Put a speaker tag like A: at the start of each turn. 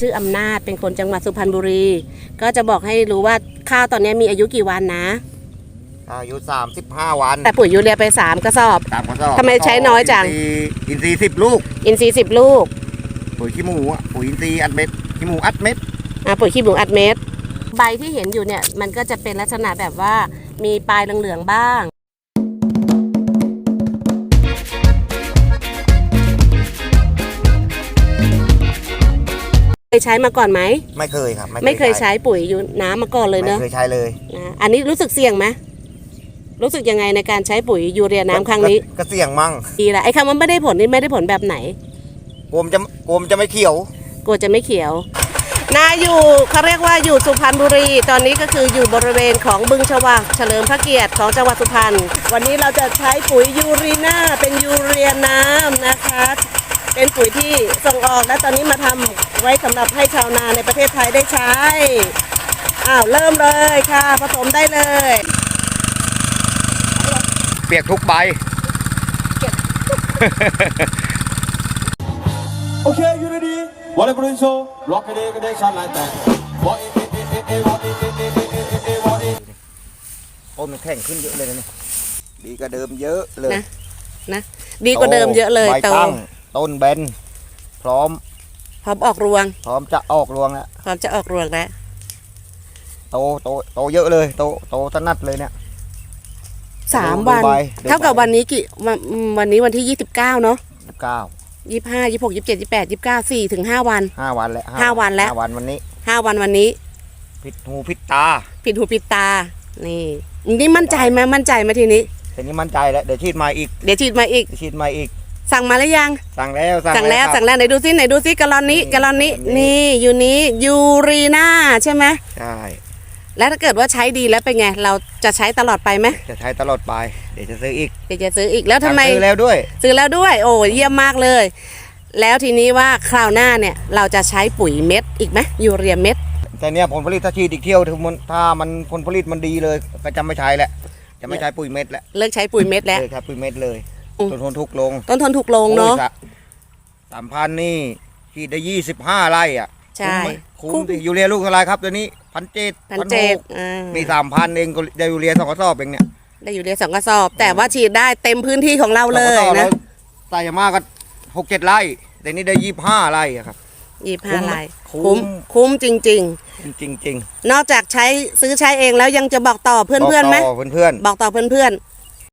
A: ชื่ออำนาจเป็นคนจังหวัดสุพรรณบุรี ก็จะบอกให้รู้ว่าข้าวตอนนี้มีอายุกี่วันนะ
B: อายุ 35 วัน
A: แต่ปุ๋ยยูเรียไป 3 กระสอบ
B: ตามกระสอบ
A: ทำไมใช้น้อยจัง
B: อินทรีย์อินทรีย์สิบลูก
A: อินทรีย์สิบลูก
B: ปุ๋ยขี้หมูอะปุ๋ยอินทรีย์อัดเม็ดขี้หมูอัดเม็ด
A: อะปุ๋ยขี้หมูอัดเม็ดใบที่เห็นอยู่เนี่ยมันก็จะเป็นลักษณะแบบว่ามีปลายเหลืองๆบ้าง ใช้มาก่อนไหม
B: ไม่เคยครับ
A: ไม่เคยใช้ปุ๋ยยูน้ำมาก่อนเลย
B: ไม่
A: เนอะ
B: เคยใช้เลย
A: นะอันนี้รู้สึกเสี่ยงไหมรู้สึกยังไงในการใช้ปุ๋ยยูเรียน้ำครั้งนี้
B: ก็ก็เสี่ยงมั่ง
A: ดีละไอ้คำว่าไม่ได้ผลนี่ไม่ได้ผลแบบไหน
B: กลัวมนจะกลัวมนจะไม่เขียว
A: กลัวจะไม่เขียวนาอยู่เขาเรียกว่าอยู่สุพรรณบุรี ตอนนี้ก็คืออยู่บริเวณของบึงฉวักเฉลิมพระเกียรติของจังหวัดสุพรรณวันนี้เราจะใช้ปุ๋ยยูรีนาเป็นยูเรียน้ำนะคะ เป็นปุ๋ยที่ส่งออกและตอนนี้มาทำไว้สำหรับให้ชาวนาในประเทศไทยได้ใช้ อ้าวเริ่มเลยค่ะ ผสมได้เลย
B: เปียกทุกใบ
C: Okay, you ready? Whatever it is, so rock it, it, it, shine like that. What it, it, it, it, it, what it, it, it, it, it, it, it, what it.
B: ต้นมันแข็งขึ้นเยอะเลยนะนี่ดีกว่าเดิมเยอะเลย
A: นะนะ ดีกว่าเดิมเยอะเลย
B: ใบ
A: โต
B: ตั้งต้นเบนพร้อม
A: พร้อมออกรวง
B: พร้อมจะออกรวงแล้ว
A: พร้อมจะออกรวงแล้ว
B: โตโตโตเยอะเลยโตโตสนัดเลยเนี่ย
A: สาม
B: ดู
A: วัน
B: ใบดู
A: เท่ากับ
B: ใบ
A: วันนี้กี่วันอืมวันนี้วันที่ยี่สิบเก้าเนาะ
B: เก้า
A: ยี่ห้ายี่หกยี่เจ็ดยี่แปดยี่เก้าสี่ถึงห้าวัน
B: ห้าวันแล้ว
A: ห้าวันแล้ว
B: ห้าวันวันนี้
A: ห้าวันวันนี้
B: พิษหูพิษตา
A: ปิดหูปิดตา นี่นี่มั่นใจไหมมั่นใจไหมทีนี้
B: ทีนี้มั่นใจแล้วเดี๋ยวฉีดมาอีก
A: เดี๋ยวฉีดมาอีก
B: เดี๋ยวฉีดมาอีก
A: สั่งมาแล้วยัง
B: สั่งแล้ว
A: สั่งแล้ว
B: ครับ
A: สั่งแล้วไหนดูซิไหนดูซิกะลอนนี้
B: นี่
A: กะลอนนี้
B: อันนี้
A: นี่อยู่นี้ยูรีนาใช่ไหม
B: ใช่
A: แล้วถ้าเกิดว่าใช้ดีแล้วเป็นไง เราจะใช้ตลอดไปไหม
B: จะใช้ตลอดไป เดี๋ยวจะซื้ออีก
A: เดี๋ยวจะซื้ออีกแล้วทำไม
B: สั่งซื้อแล้วด้วย
A: ซื้อแล้วด้วย โอ้เยี่ยมมากเลย แล้วทีนี้ว่าคราวหน้าเนี่ย เราจะใช้ปุ๋ยเม็ดอีกไหมยูเรียเม็ด
B: แต่เนี้ยผลผลิตถ้าฉีดอีกเที่ยวถ้ามันถ้ามันผลผลิตมันดีเลย ก็จะไม่ใช้แล้วจะไม่ใช้ปุ๋ยเม็ดแล้ว
A: เลิกใช้ปุ๋ยเม็ดแล้ว
B: เลยครับปุ๋ยเม็ดเลย
A: อืม
B: ต้นทุนทุกลง
A: ต้นทุนถูกลงเนาะ
B: สามพันนี่ฉีดได้ยี่สิบห้าไร่อะ
A: ใช่
B: คุ้มไหม
A: คุ้
B: คุ้
A: ม
B: มดิยูเรียลูกเท่าไรครับตัวนี้พันเจ็ด
A: พันเจ็ดอ่า
B: มีสามพันเองก็ได้ยูเรียสองกระสอบเองเนี่ย
A: ได้อยู่เรียนสองกระสอบ แต่ว่าฉีดได้เต็มพื้นที่ของเราเลย
B: สองกรสอบ
A: นะ
B: แล้วใส่มากก็หกเจ็ดไร่แต่นี่ได้ยี่ห้าไร่อะครับ
A: ยี่
B: คุ้
A: ห้าม
B: ไหม
A: ลาย
B: คุ้
A: คุ้ม
B: ม
A: คุ้มจริง
B: จริงจริง
A: ๆนอกจากใช้ซื้อใช้เองแล้วยังจะบอกต่อ
B: ๆ
A: เพื่อนๆไหม
B: บกต่เพื่อน
A: บอกต่อเพื่อน